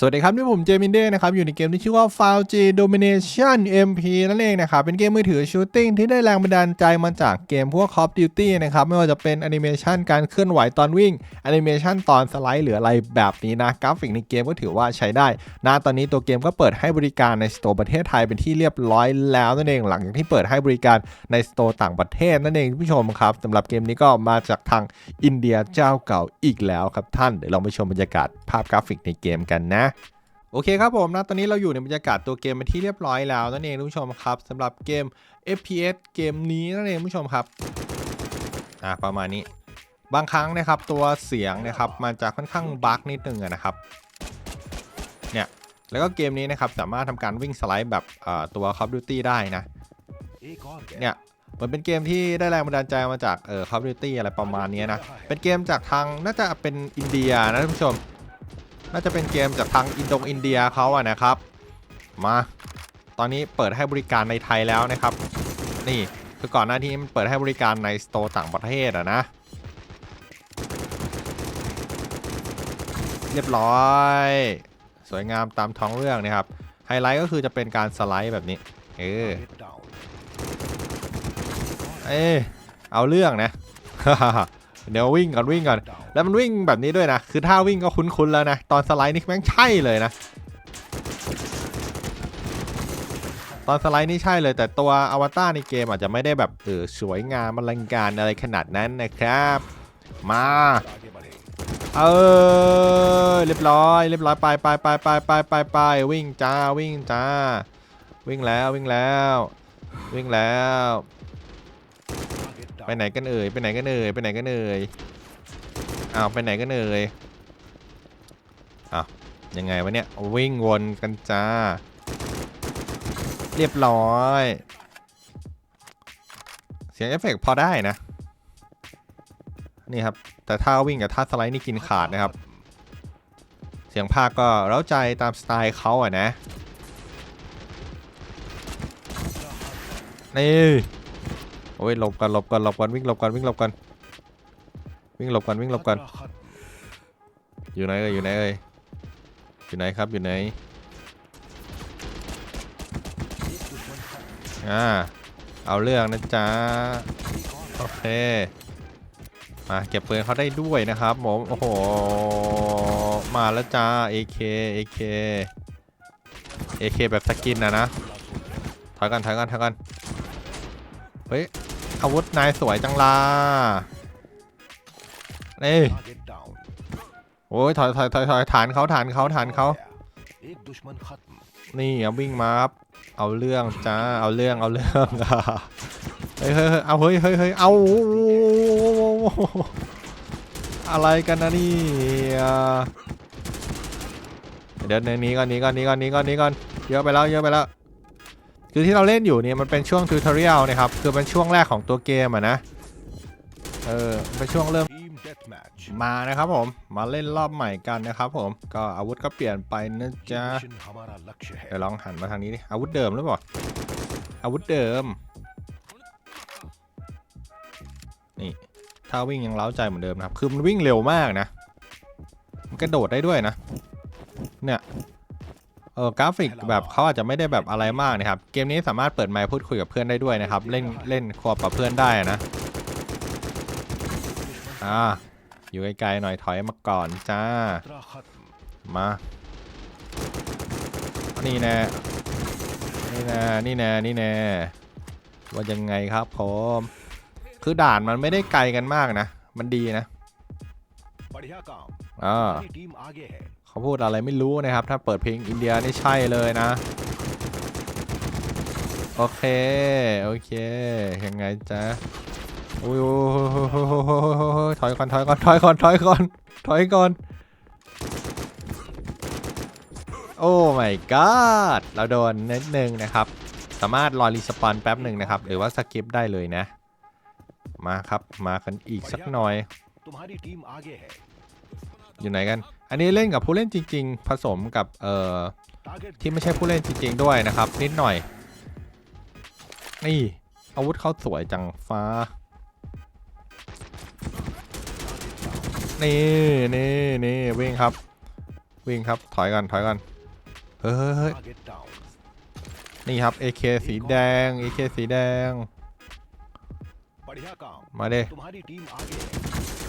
สวัสดีครับ นี่ผมเจมินเด้นะครับ อยู่ในเกมที่ชื่อว่า f a l G Domination MP นั่นเองนะครับ เป็นเกมมือถือชูตติ้งที่ได้แรงบันดาลใจมาจากเกมพวก Call of Duty นะครับ ไม่ว่าจะเป็นแอนิเมชันการเคลื่อนไหวตอนวิ่งแอนิเมชันตอนสไลด์ หรืออะไรแบบนี้นะ กราฟิกในเกมก็ถือว่าใช้ได้นะตอนนี้ตัวเกมก็เปิดให้บริการในสโตร์ประเทศไทยเป็นที่เรียบร้อยแล้วนั่นเองหลังจากที่เปิดให้บริการในสโตร์ต่างประเทศนั่นเองคุณผู้ชมครับสำหรับเกมนี้ก็มาจากทางอินเดียเจ้าเก่าอีกแล้วครับท่านเดี๋ยวเราไปชมบรรยากาศภาพกราฟิกในเกมกันนะโอเคครับผมนะตอนนี้เราอยู่ในบรรยากาศตัวเกมมาที่เรียบร้อยแล้วนั่นเองทุกชมครับสำหรับเกม FPS เกมนี้นั่นเองผู้ชมครับอ่าประมาณนี้ บางครั้งนะครับตัวเสียงนะครับมันจะค่อนข้างบั๊กนิดนึงนะครับเนี่ยแล้วก็เกมนี้นะครับสามารถทำการวิ่งสไลด์แบบตัว Call of Duty ได้นะเนี่ยมันเป็นเกมที่ได้แรงบันดาลใจมาจากเอ่อ Call of Duty อะไรประมาณนี้นะ เป็นเกมจากทางน่าจะเป็นอินเดียนะท่านผู้ชม น่าจะเป็นเกมจากทางอินโดอินเดียเขาอะนะครับ มา ตอนนี้เปิดให้บริการในไทยแล้วนะครับ นี่คือก่อนหน้าที่มันเปิดให้บริการในสโตร์ต่างประเทศอะนะ เรียบร้อย สวยงามตามท้องเรื่องนะครับ ไฮไลท์ก็คือจะเป็นการสไลด์แบบนี้ เออเอ้เอาเรื่องนะ เดี๋ยววิ่งก่อนวิ่งก่อน แล้วมันวิ่งแบบนี้ด้วยนะ คือถ้าวิ่งก็คุ้นๆแล้วนะ ตอนสไลด์นี่แม่งใช่เลยนะ ตอนสไลด์นี่ใช่เลย แต่ตัวอวตารในเกมอาจจะไม่ได้แบบเออสวยงามอลังการอะไรขนาดนั้นนะครับ มา เออเรียบร้อยเรียบร้อยไปไปไปไปไปไปไปวิ่งจ้าวิ่งจ้า วิ่งแล้ววิ่งแล้ว วิ่งแล้ว ไปไหนกันเอ่ยไปไหนกันเอ่ยไปไหนกันเอ่ยอ้าวไปไหนกันเอ่ยอ้าวยังไงวะเนี่ยวิ่งวนกันจ้า เรียบร้อย เสียงเอฟเฟกต์พอได้นะ นี่ครับ แต่ท่าวิ่งกับท่าสไลด์นี่กินขาดนะครับ เสียงภาคก็เร้าใจตามสไตล์เขาอะนะนี่ โอ้ยหลบกันหลบกันหลบกันวิ่งหลบกันวิ่งหลบกันวิ่งหลบกันวิ่งหลบกัน อยู่ไหนเอ่ยอยู่ไหนเอ่ยอยู่ไหนครับอยู่ไหนอ่าเอาเรื่องนะจ๊ะโอเคมาเก็บปืนเขาได้ด้วยนะครับผมโอ้โหมาแล้วจ้า AK AK AK แบบสกินนะนะถอยกันถอยกันถอยกันเฮ้ย อาวุธนายสวยจังล่ะเอ้ยโอ้ยถอยถอยถอยถอยฐานเขาฐานเขาฐานเขา นี่เอาวิ่งมาครับ เอาเรื่องจ้า เอาเรื่อง เอาเรื่องเฮ้ยเฮ้ยเอาเฮ้ยเฮ้ยเฮ้ยเอาอะไรกันนะนี่เดี๋ยวในนี้ก่อนนี้ก่อนนี้ก่อนนี้ก่อนนี้ก่อนเยอะไปแล้วเยอะไปแล้ว คือที่เราเล่นอยู่เนี่ยมันเป็นช่วงทูทอเรียลนะครับ คือเป็นช่วงแรกของตัวเกมอะนะ เออ เป็นช่วงเริ่มมานะครับผม มาเล่นรอบใหม่กันนะครับผม ก็อาวุธก็เปลี่ยนไปนะจ๊ะ เดี๋ยวลองหันมาทางนี้ดิ อาวุธเดิมหรือเปล่า อาวุธเดิม นี่ ถ้าวิ่งยังเล้าใจเหมือนเดิมนะครับ คือมันวิ่งเร็วมากนะ มันกระโดดได้ด้วยนะ เนี่ย เออกราฟิกแบบเขาอาจจะไม่ได้แบบอะไรมากนะครับ เกมนี้สามารถเปิดไมค์พูดคุยกับเพื่อนได้ด้วยนะครับ เล่นเล่นคอกับเพื่อนได้นะอ่าอยู่ไกลๆหน่อยถอยมาก่อนจ้า มา นี่แน่นี่แน่นี่แน่นี่แน่ว่ายังไงครับผมคือด่านมันไม่ได้ไกลกันมากนะ มันดีนะอ่าาพูดอะไรไม่รู้นะครับ ถ้าเปิดเพลงอินเดียนี่ใช่เลยนะ โอเค โอเค ยังไงจ๊ะอุ้ยถอยก่อนถอยก่อนถอยก่อนถอยก่อนถอยก่อน โอ้ my god เราโดนนิดนึงนะครับ สามารถรอรีสปอนแป๊บหนึ่งนะครับ หรือว่าสกิปได้เลยนะ มาครับ มากันอีกสักหน่อย อยู่ไหนกัน อันนี้เล่นกับผู้เล่นจริง ๆ ผสมกับเอ่อที่ไม่ใช่ผู้เล่นจริง ๆ ด้วยนะครับ นิดหน่อย นี่อาวุธเขาสวยจังฟ้า นี่นี่นี่วิ่งครับ วิ่งครับถอยกันถอยกันเฮ้ยนี่ครับ AK สีแดง AK สีแดง มาเด้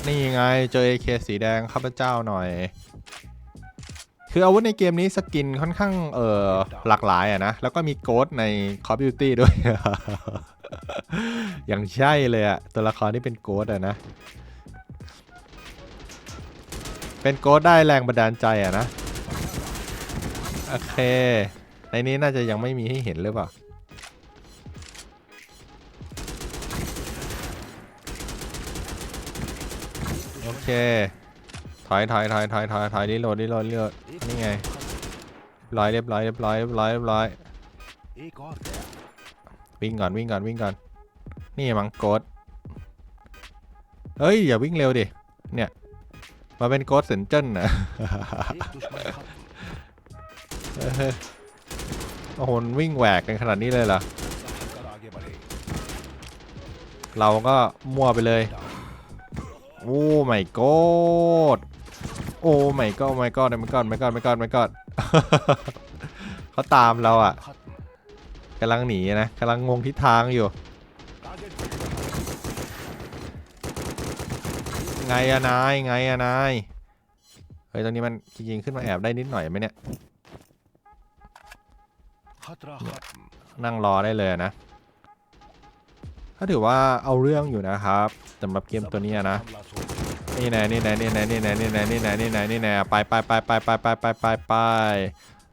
นี่ไง เจอ AK สีแดงข้าพเจ้าหน่อย คืออาวุธในเกมนี้สกินค่อนข้างเออหลากหลายอะนะ แล้วก็มีโกดใน Call of Duty ด้วย อย่างใช่เลยอะตัวละครที่เป็นโกดอะนะ เป็นโกดได้แรงบันดาลใจอะนะ โอเค ในนี้น่าจะยังไม่มีให้เห็นหรือเปล่า โอเค ถอยถอยถอยถอยถอยถอยดีโหลดดีโหลดรีโหลดนี่ไงร้อยเรียบร้อยเรียบร้อยเรียบร้อยเรียบร้อยวิ่งก่อนวิ่งก่อนวิ่งก่อน นี่มังกดเฮ้ย อย่าวิ่งเร็วดิ เนี่ย มาเป็นโกดเซนเจนนะโอ้โหวิ่งแหวกกันขนาดนี้เลยเหรอ เราก็มั่วไปเลย โอ้ไม่กอดโอ้ไม่ก็ไม่ก็ไม่ก็ไม่ก็ไม่ก็ไม่ก็เขาตามเราอะกำลังหนีนะกำลังงงทิศทางอยู่ ไงอะนายไงอะนายเฮ้ยตรงนี้มันจริงๆขึ้นมาแอบได้นิดหน่อยไหมเนี่ยนั่งรอได้เลยนะ ก็ถือว่าเอาเรื่องอยู่นะครับสำหรับเกมตัวนี้นะนี่แน่นี่แน่นี่แน่นี่แน่นี่แน่นี่แน่นี่แน่นี่แนไปไปไปไปไปไปไปไปไป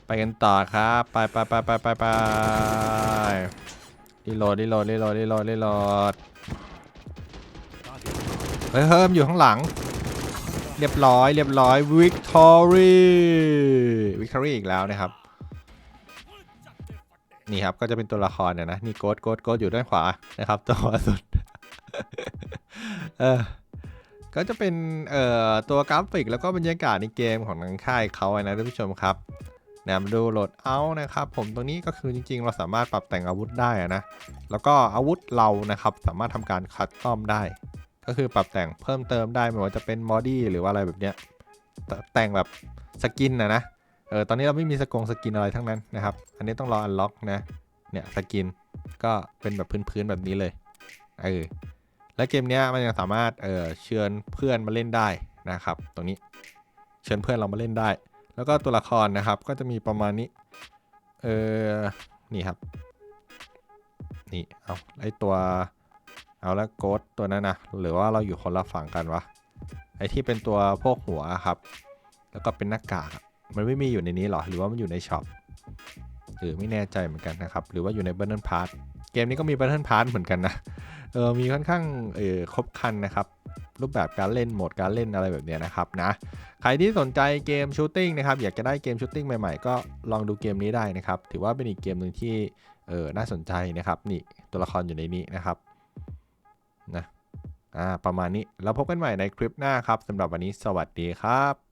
ไปกันต่อครับไปไปไปไปไปไปรีโหลดรีโหลดรีโหลดรีโหลดรีโหลดเฮ้ยเฮิมอยู่ข้างหลัง เรียบร้อยเรียบร้อยวิกตอรี่วิกตอรี่อีกแล้วนะครับ นี่ครับก็จะเป็นตัวละครเนี่ยนะนี่โกดโกดโกดอยู่ด้านขวานะครับตัวสุดเออก็จะเป็นเอ่อตัวกราฟิกแล้วก็บรรยากาศในเกมของทางค่ายเขาอะนะท่านผู้ชมครับนะมาดูโหลดเอานะครับผมตรงนี้ก็คือจริง ๆ เราสามารถปรับแต่งอาวุธได้นะ แล้วก็อาวุธเรานะครับสามารถทำการคัสตอมได้ ก็คือปรับแต่งเพิ่มเติมได้ไม่ว่าจะเป็นบอดี้หรือว่าอะไรแบบเนี้ยแต่แต่งแบบสกินนะนะ เออตอนนี้เราไม่มีสกงสกินอะไรทั้งนั้นนะครับ อันนี้ต้องรออันล็อกนะ เนี่ยสกินก็เป็นแบบพื้นๆแบบนี้เลยเออและเกมนี้มันยังสามารถเออเชิญเพื่อนมาเล่นได้นะครับ ตรงนี้เชิญเพื่อนเรามาเล่นได้ แล้วก็ตัวละครนะครับก็จะมีประมาณนี้เออนี่ครับ นี่เอาไอตัวเอาแล้วโกดตัวนั้นนะหรือว่าเราอยู่คนละฝั่งกันวะไอที่เป็นตัวพวกหัวครับ แล้วก็เป็นหน้ากาก มันไม่มีอยู่ในนี้หรอ หรือว่ามันอยู่ในช็อปหรือไม่แน่ใจเหมือนกันนะครับ หรือว่าอยู่ใน b บ t เ e ิ p a s s เกมนี้ก็มี b บ t เ e ิ p a s s เหมือนกันนะ เออ มีค่อนข้างเออครบคันนะครับ รูปแบบการเล่นโหมดการเล่นอะไรแบบนี้นะครับนะ ใครที่สนใจเกมชูตติ้งนะครับ อยากจะได้เกมชูตติ้งใหม่ๆ ก็ลองดูเกมนี้ได้นะครับ ถือว่าเป็นอีกเกมหนึ่งที่เออน่าสนใจนะครับนี่ตัวละครอยู่ในนี้นะครับนะอ่าประมาณนี้แล้วพบกันใหม่ในคลิปหน้าครับสำหรับวันนี้สวัสดีครับ